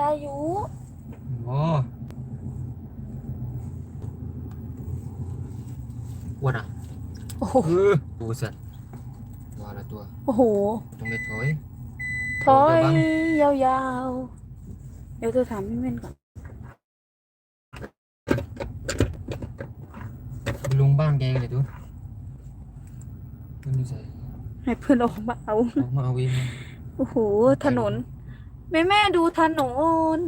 ได้อยู่โอ้อ้วนอะโอ้โหเออดูสัตว์ตัวละตัวโอ้โห ตรงนี้ถอย ถอยเดี๋ยวบังยาวๆ เดี๋ยวเธอถามพี่เม่นก่อน ลุงบ้านแกเลยดูมันนี่ใส่ให้เพื่อนออกมาเอาออกมาเอาเองโอ้โห ถนน แม่แม่ดูถนน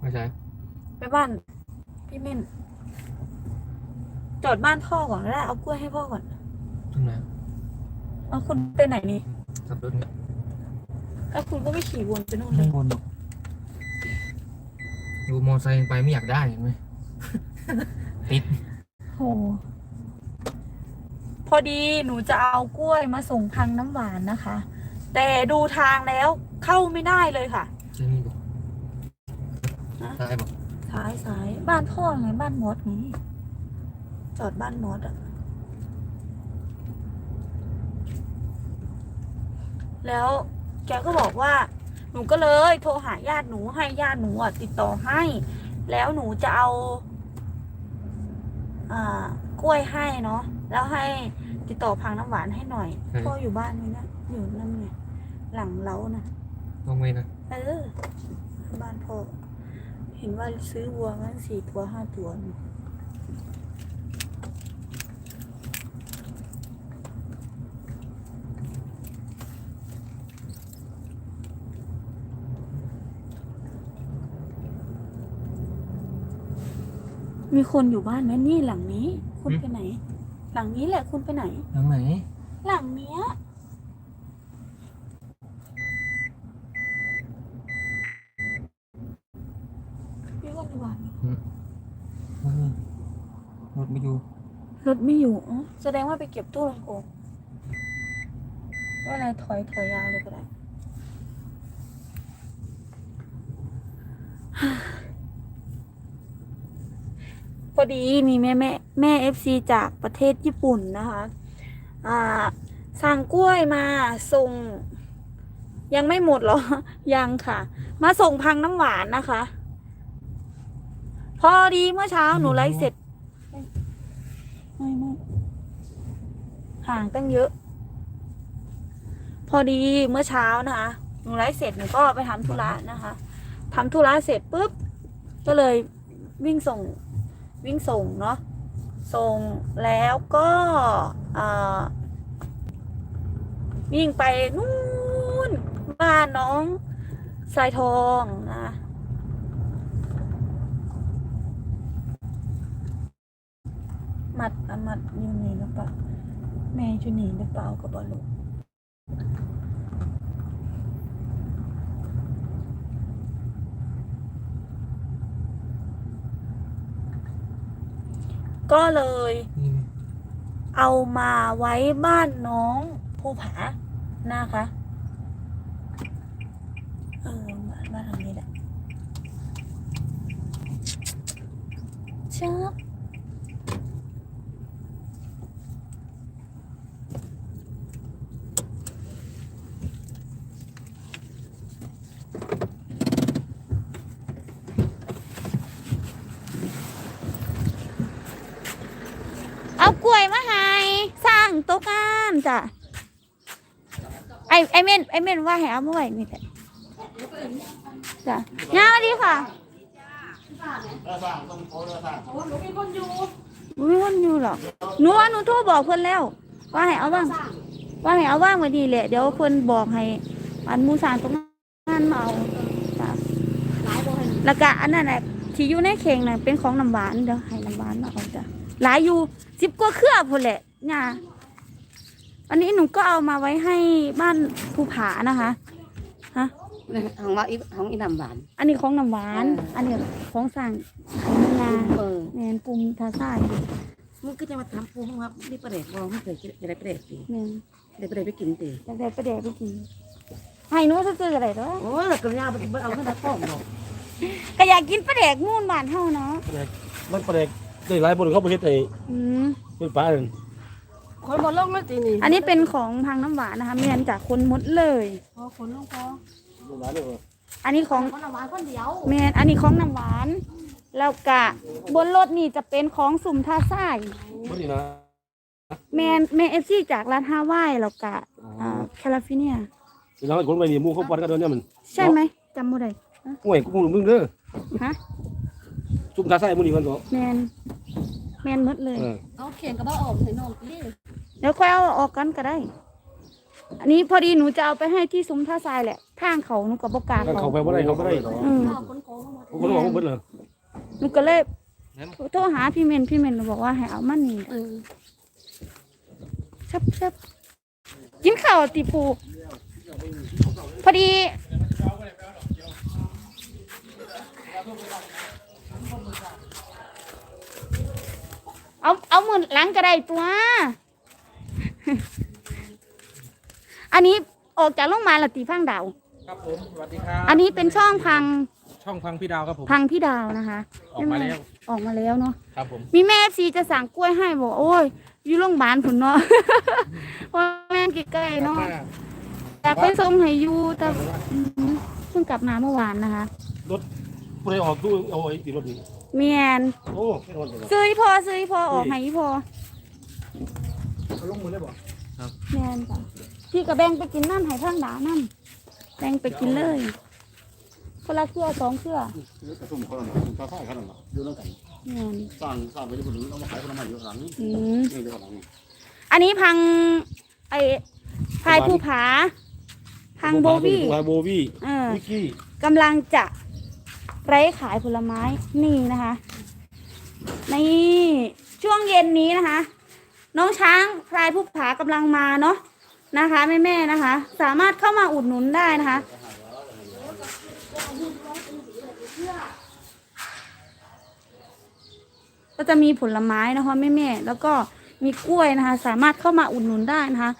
ไม่ใช่ไปบ้าน พี่เม่นจอดบ้านพ่อก่อนก็ได้เอากล้วยให้พ่อก่อนตรงไหนเอาคุณไปไหนนี่ขับรถเนี่ยแล้วคุณก็ไม่ขี่วนไปนู่นเลไม่ย วนหรอกดูมอไซค์ไปไม่อยากได้เห็นไหม ติดโอ้พอดีหนูจะเอากล้วยมาส่งทางน้ำหวานนะคะ แต่ดูทางแล้วเข้าไม่ได้เลยค่ะใช่นี่บอก ฮะได้บอกสายสายบ้านพ่อไงบ้านมดนี่จอดบ้านมดอะแล้วแกก็บอกว่า หนูก็เลยโทรหาญาติหนูให้ญาติหนูอะติดต่อให้ แล้วหนูจะเอาอ่ากล้วยให้เนาะแล้วให้ติดต่อพังน้ำหวานให้หน่อยพ่ออยู่บ้านนี่นะอยู่นั่นไงหลังเล้านะลงไว้นะเออบ้านพ่อ เห็นว่าซื้อวัวมันสี่ตัวห้าตัวนี่มีคนอยู่บ้านไหมนี่หลังนี้ คุณไปไหน หลังนี้แหละคุณไปไหนทางไหน หลังเนี้ยพี่ว่าดีกว่าไหม โอ้ยรถ ไม่อยู่ รถไม่อยู่อ๋อแสดงว่าไปเก็บตู้ลำโพงว่าอะไรถอยถอยยาวเลยก็ได้ พอดีมีแม่แม่แม่เอฟซีจากประเทศญี่ปุ่นนะคะ อ่า สั่งกล้วยมาส่ง ยังไม่หมดเหรอ ยังค่ะ มาส่งพังน้ำหวานนะคะ พอดีเมื่อเช้าหนูไลฟ์เสร็จ ไม่ไม่ห่างตั้งเยอะ พอดีเมื่อเช้านะคะหนูไลฟ์เสร็จหนูก็ไปทำธุระนะคะทำธุระเสร็จปุ๊บก็เลยวิ่งส่งวิ่งส่งเนาะส่งแล้วก็วิ่งไปนู่นบ้านน้องสายทองนะ มัดอะมัดอยู่นี่หรือเปล่าแม่อยู่นี่หรือเปล่ากับบอลูก็เลยนี่เอามาไว้บ้านน้องภูผานะคะเออบ้านบ้านหลังนี้แหละชับ เอากล้วยมาให้สร้างโต๊ะงานจ้ะไอไอเมนไอเมนว่าให้เอามาไว้นี่แหละจ้ะยาดีค่ะบ่มีคนอยู่หรอกหนูว่าหนูโทรบอกเพิ่นแล้ว ว่าให้เอาว่างว่าให้เอาว่างไว้ดีแหละเดี๋ยวเพิ่นบอกให้อันมูสานตรงนั้นมาเอาจ้ะแล้วก็อันนั้นน่ะที่อยู่ในเข่งน่ะเป็นของน้ำหวานเดี๋ยวให้น้ำหวานมาเอาจ้ะหลายอยู่ สิบกว่าเครือพุ่นแหละเนี่ยอันนี้หนูก็เอามาไว้ให้บ้านภูผานะคะของว่าอีของอีน้ำหวาน อันนี้ของน้ำหวาน เอออั อันนี้ของสั่งงาเออแมนปรุงทาซ่ายมึงก็จะมาทำปูของว่านี่ประเด็กบ่ไม่เคยกินจะได้ประเด็กสิแมนได้ประเด็กไปกินสิอยากได้ประเดี๋ยวไปกินให้หนูซื้อๆอะไรตัวโอ้ยแล้วก็ยาไปเอาเงินมาป้องเนาะก็อยากกินประเดี๋ยวมูนบ้านเฮาเนาะมันประเด็ก ได้หลายบนเขาประเทศไทยอืมเป็นป้าเอิ้นคนบ่ลงแล้วสินี่อันนี้เป็นของพังน้ำหวานนะคะเมียนจากคนหมดเลย พอคนลงพอหลายเลยว่ะอันนี้ของ คนน้ำหวานคนเดียวเมียนอันนี้ของน้ำหวาน แล้วกะบนรถนี่จะเป็นของสุ่มท่าซ่ายบ่นี่นะแมนแมนเอฟซีจากร้านฮาวายแล้วกะอ่าแคลิฟอร์เนีย พี่น้องคนไปนี่หมู่เขาปันกันเดินเนี่ยมันใช่ไหมจำบ่ได้ห่วยกูมึงมึงเด้อฮะ ซุ่มตาใส่มื้อนี้มันบ่แมน แมนหมดเลย เออเอาเขียนกับบ่ออกใส่นมสิเดี๋ยวค่อยเอาออกกันก็ได้ อันนี้พอดีหนูจะเอาไปให้ที่ซุ้มท่าทรายแหละทางเขาหนูกับบกล้าถ้าเขาเขาไปบ่ได้เขาบ่ได้อืมคนโกงมาผมก็บอกว่าเบิดเลยหนูก็เลยโทรหาพี่เมนพี่เมนบอกว่าให้เอามันนี่เออชับชับกินข้าวติปู พอดี เอาเอามือหล้างก็ได้ตัว อันนี้ออกจากโรงพยาบาลละตีพังดาว ครับผม สวัสดีครับอันนี้เป็นช่องพังช่องพังพี่ดาวครับผม พังพี่ดาวนะคะออกมาแล้ว ออกมาแล้วเนาะ ครับผม มีแม่ซีจะสั่งกล้วยให้บอกโอ้ย อยู่โรงพยาบาลผุนเนาะเพราะแม่ใกล้ๆเนาะ แต่เป็นทรงให้อยู่แต่อืมเพิ่งกลับมาเมื่อวานนะคะ รถผู้ใดออกดูเอาไอ้ติดรถนี่ เมียนโอ้แค่นอนจังซื้ออีพอซื้ออีพอออกให้อีพอลงมือได้บ่เมียนจ้ะพี่กับแบงไปกินน้ำให้ข้างดาน้ำแบงไปกินเลยคนละเครือสองเครือซื้อกระสุ่มคนละตาฝ้ายขนาดนั้นอยู่แล้วกันเมียนสร้างสร้างไปที่คนอื่นเอามาขายคนละไม้อยู่ข้างหลังนี่อืมนี่เดี๋ยวข้างหลังนี่อันนี้พังไอ้พายภูผาพังโบวี่พายโบวี่เออวิกกี้กำลังจะ ไร้ขายผลไม้นี่นะคะในช่วงเย็นนี้นะคะ น้องช้างพลายผู้ผากำลังมาเนาะนะคะแม่แม่ๆนะคะ สามารถเข้ามาอุดหนุนได้นะคะ ก็จะมีผลไม้นะคะแม่แม่ๆแล้วก็มีกล้วยนะคะ สามารถเข้ามาอุดหนุนได้นะคะ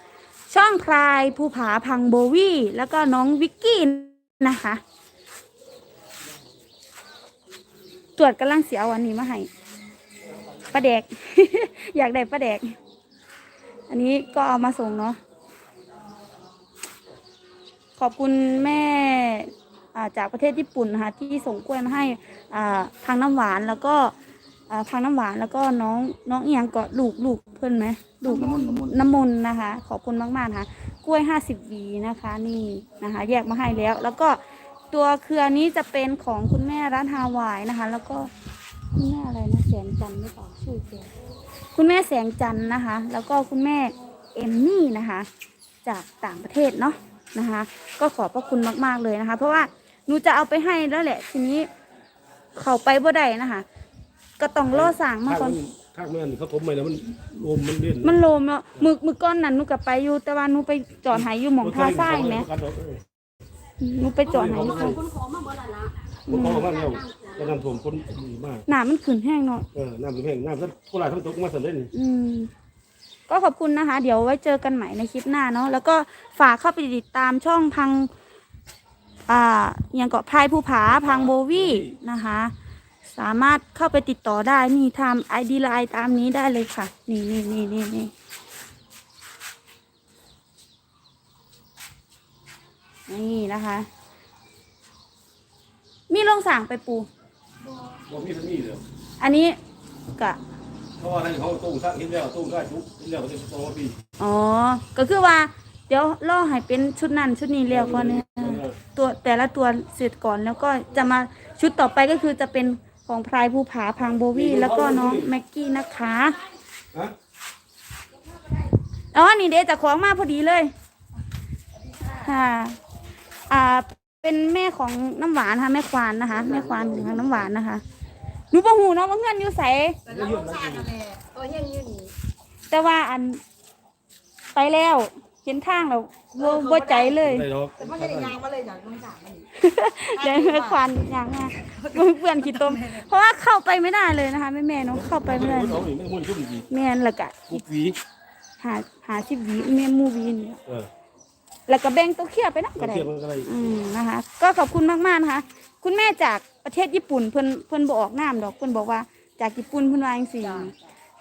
ช่องคลายภูผาพังโบวี่แล้วก็น้องวิกกี้นะคะ ตรวจกำลังเสียวันนี้มาให้ประแดก อยากได้ประแดก อันนี้ก็เอามาส่งเนาะขอบคุณแม่อ่าจากประเทศญี่ปุ่นนะคะที่ส่งกล้วยมาให้อ่าทางน้ำหวานแล้วก็อ่าทางน้ำหวานแล้วก็น้องน้องเอียงก็ลูกลูกเพื่อนไหมลูกน้ำมันต์น้ำมันต์น้ำมนต์นะคะ ขอบคุณมากๆนะคะกล้วยห้าสิบวีนะคะ นี่นะคะ แยกมาให้แล้ว แล้วก็ ตัวเครือนี้จะเป็นของคุณแม่ร้านฮาวายนะคะ แล้วก็คุณแม่อะไรนะแสงจันทร์หรือเปล่าชื่อแกคุณแม่แสงจันทร์นะคะ แล้วก็คุณแม่เอมมี่นะคะ จากต่างประเทศเนาะนะคะ ก็ขอบพระคุณมากๆเลยนะคะ เพราะว่าหนูจะเอาไปให้แล้วแหละทีนี้เขาไปบ่ได้นะคะ ก็ต้องรอสั่งมาก่อน ข้างแม่นเขาถมไปแล้วมันลมมันเล่นมันโลมเนาะมือมือก้อนนั้นหนูกับไปอยู่แต่ว่าหนูไปจอดหายอยู่หมองท่าทรายไหม หนูไปจอดหายอยู่ค่ะคนขอมาบ่ละละมันเขามาแล้วก็น้ำท่วมคนดีมากหนามันขืนแห้งเนาะเออน้ำแห้งน้ำทั้งโคราชทั้งตกมาสั่นเลยนี่อืม ก็ขอบคุณนะคะ เดี๋ยวไว้เจอกันใหม่ในคลิปหน้าเนาะแล้วก็ฝากเข้าไปติดตามช่องพัง อ่าอย่างเกาะพายภูผาพังโบวี่นะคะ สามารถเข้าไปติดต่อได้นี่ทำไอดีไลน์ตามนี้ได้เลยค่ะ นี่นี่นี่นี่นี่ นี่นะคะ มีลงสั่งไปปู บ่มีมันมีเลยอันนี้กะ เพราะว่าอะไรเขาตู้สร้างเห็นแล้วตู้ได้ทุกเห็นแล้วก็จะโตปีอ๋อ ก็คือว่า เดี๋ยวล่อให้เป็นชุดนั้นชุดนี้เรียวก่อนเนี่ยตัวแต่ละตัวเสร็จก่อนแล้วก็จะมาชุดต่อไปก็คือจะเป็นของพรายภูผาพังโบวี่แล้วก็น้องแม็กกี้นะคะฮะอ๋อนี่เดจะของมาพอดีเลยค่ะ อ่า เป็นแม่ของน้ำหวานค่ะแม่ควานนะคะ แม่ควานของน้ำหวานนะคะหนูบ่หูเนาะว่าเงินอยู่ใสแต่เราสงสารนั่นแหละตัวเฮียนอยู่นี่แต่ว่าอัน ไปแล้วเห็นทางแล้วบ่บ่ใจเลย ได้ดอกแต่มันจะได้ยางมาเลยจากสงสารมันเดี๋ยวแม่ควานอย่างมาเพื่อนขี้ต้ม เพราะว่าเข้าไปไม่ได้เลยนะคะแม่แม่ๆเนาะเข้าไปไม่ได้มันเอานี่มันมุ่นชุ่มดีแม่นและกะ กุกหวีหาหาสิบหวีแม่หมูหวีนี่เออ แล้วก็แบ่งตัวเคียไปนะมัก็นได้เทียบมันก็ได้อืมนะคะ ก็ขอบคุณมากๆนะคะ คุณแม่จากประเทศญี่ปุ่นเพิ่นเพิ่นบอกน้ำดอกเพิ่นบอกว่าจากญี่ปุ่นเพิ่นว่าจังซี่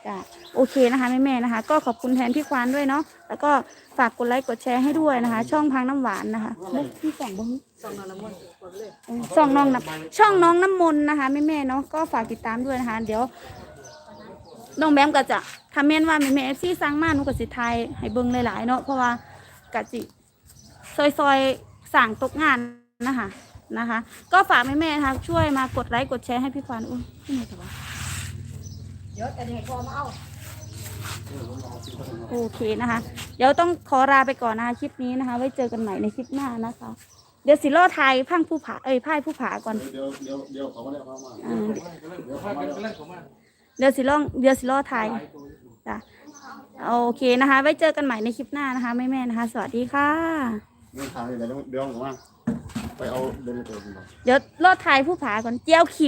จ้ะโอเคนะคะแม่แม่ๆนะคะ ก็ขอบคุณแทนพี่ควานด้วยเนาะแล้วก็ฝากกดไลค์กดแชร์ให้ด้วยนะคะ ช่องพังน้ำหวานนะคะมุกที่สองบ้างส่งนอนละมุนกดเลยช่องน้องน้ำช่องน้องน้ำมนต์นะคะแม่แม่ๆเนาะก็ฝากติดตามด้วยนะคะ เดี๋ยวน้องแบมก็จะทำเม่นว่าแม่แม่เอฟซีสร้างมาหนุกับสิไทยให้เบิ่งหลายๆเนาะเพราะว่ากะจิ ซอยๆสั่งตกงานนะคะนะคะ ก็ฝากแม่แม่ๆนะคะช่วยมากดไลค์กดแชร์ให้พี่ควานอุ้ยที่ไหนแต่ว่าเดี๋ยวแต่เดี๋ยวพอมาเอาโอเคนะคะ เดี๋ยวต้องขอลาไปก่อนนะคะคลิปนี้นะคะ ไว้เจอกันใหม่ในคลิปหน้านะคะ เดี๋ยวสิล่อไทยพังผู้ผาเอ้ยพ่ายผู้ผาก่อนเดี๋ยวเดี๋ยวเดี๋ยวเขามาแล้วเขามาอ่าเดี๋ยวพากันไปเของมันเดี๋ยวสิล่องเดี๋ยวสิล่อไทยจ้ะโอเคนะคะ ไว้เจอกันใหม่ในคลิปหน้านะคะแม่แม่นะคะ สวัสดีค่ะ เรื่องทางเดี๋ยวเดี๋ยวเขามาไปเอาเดินไปเจอกันเดี๋ยวล่อไทยผู้ผาก่อนเจียวขี